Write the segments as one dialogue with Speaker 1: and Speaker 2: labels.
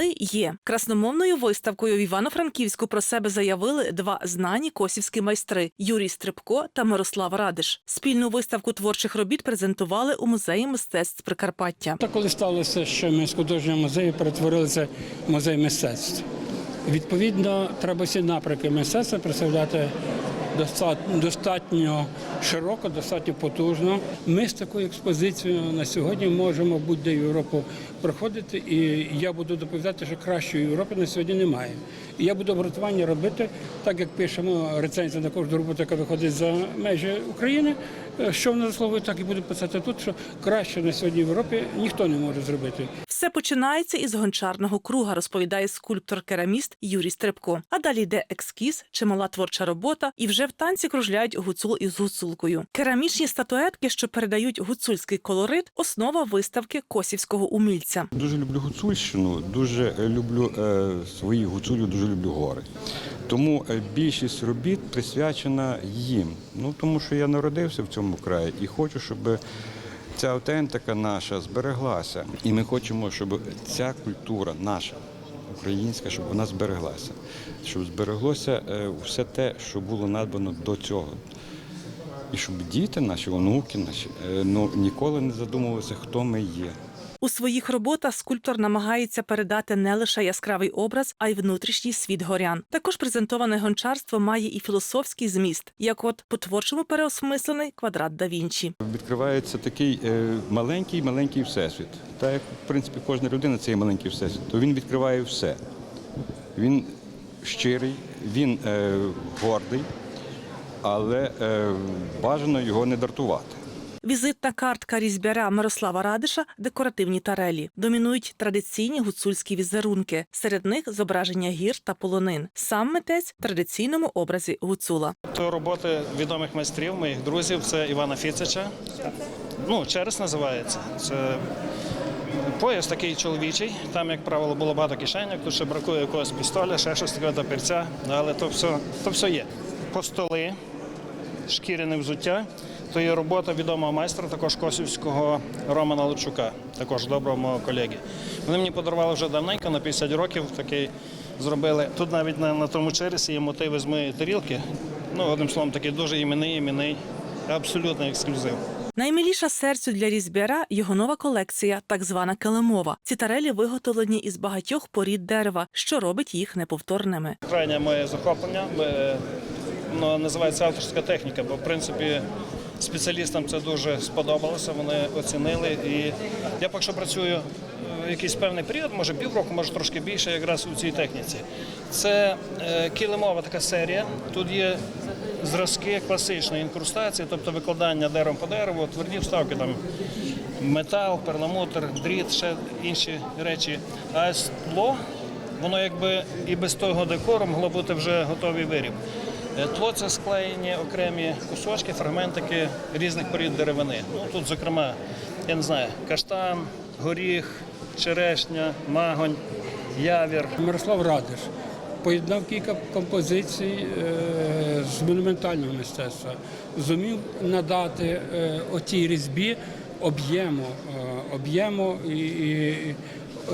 Speaker 1: Ми є красномовною виставкою в Івано-Франківську про себе заявили два знані косівські майстри Юрій Стрибко та Мирослав Радиш. Спільну виставку творчих робіт презентували у музеї мистецтв Прикарпаття.
Speaker 2: Та коли сталося, що ми з художнього музею перетворилися в музей мистецтв. Відповідно, треба всі напрямки мистецтва представляти достатньо широко, достатньо потужно. Ми з такою експозицією на сьогодні можемо будь-де Європу проходити, і я буду доповідати, що кращої Європи на сьогодні немає. І я буду обґрунтування робити, так як пишемо рецензію на кожну роботу, яка виходить за межі України. е, Що вона заслуговує, так і буду писати тут, що краще на сьогодні в Європі ніхто не може зробити.
Speaker 1: Все починається із гончарного круга, розповідає скульптор-кераміст Юрій Стрибко. А далі йде ескіз, чимала творча робота, і вже в танці кружляють гуцул із гуцулкою. Керамічні статуетки, що передають гуцульський колорит, основа виставки косівського умільця.
Speaker 3: Дуже люблю гуцульщину, дуже е, люблю е, свої гуцулів, дуже люблю гори. Тому е, більшість робіт присвячена їм. Ну тому що я народився в цьому краї і хочу, щоб ця автентика наша збереглася. І ми хочемо, щоб ця культура наша. Українська, щоб вона збереглася, щоб збереглося е, все те, що було надбано до цього. І щоб діти наші, онуки наші, е, ну ніколи не задумувалися, хто ми є.
Speaker 1: У своїх роботах скульптор намагається передати не лише яскравий образ, а й внутрішній світ горян. Також презентоване гончарство має і філософський зміст, як от по творчому переосмислений квадрат да Вінчі.
Speaker 3: Відкривається такий е, маленький маленький всесвіт. Так як в принципі кожна людина це є маленький всесвіт, то він відкриває все. Він щирий, він е, гордий, але е, бажано його не дратувати.
Speaker 1: Візитна картка різьбяра Мирослава Радиша декоративні тарелі. Домінують традиційні гуцульські візерунки. Серед них зображення гір та полонин. Сам митець в традиційному образі гуцула.
Speaker 4: То роботи відомих майстрів, моїх друзів, це Івана Фіцича. Ну, через називається. Це пояс такий чоловічий. Там, як правило, було багато кишеньок, тут ще бракує якогось пістоля, ще щось таке до перця. Але то все, то все є. Постоли, шкіряне взуття. То є робота відомого майстра, також косівського Романа Лучука, також доброго мого колеги. Вони мені подарували вже давненько, на 50 років такий зробили. Тут навіть на, на тому чересі є мотиви з моєї тарілки. Ну, одним словом, такий дуже іменний, іменний, абсолютний ексклюзив.
Speaker 1: Наймиліша серцю для різьбяра його нова колекція, так звана килимова. Ці тарелі виготовлені із багатьох порід дерева, що робить їх неповторними.
Speaker 4: Крайнє моє захоплення е, ну, називається авторська техніка, бо в принципі спеціалістам це дуже сподобалося, вони оцінили. І я поки що працюю е, якийсь певний період, може півроку, може трошки більше, якраз у цій техніці. Це е, килимова така серія. Тут є зразки класичної інкрустації, тобто викладання деревом по дереву, тверді вставки там. Метал, перламутр, дріт, ще інші речі. А скло воно якби і без того декору могло бути вже готовий виріб. Е, Тло це склеєні окремі кусочки, фрагментики різних порід деревини. Ну тут, зокрема, я не знаю, каштан, горіх, черешня, магонь, явір.
Speaker 2: Мирослав Радиш поєднав кілька композицій е, з монументального мистецтва, зумів надати е, отій різьбі об'єму, об'єму і, і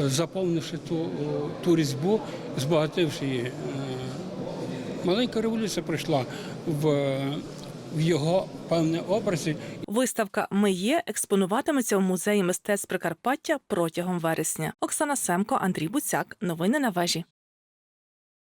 Speaker 2: заповнивши ту, ту різьбу, збагативши її. Маленька революція прийшла в, в його певне образі,
Speaker 1: Виставка Ми є експонуватиметься у музеї мистецтв Прикарпаття протягом вересня. Оксана Семко, Андрій Буцяк. Новини на вежі.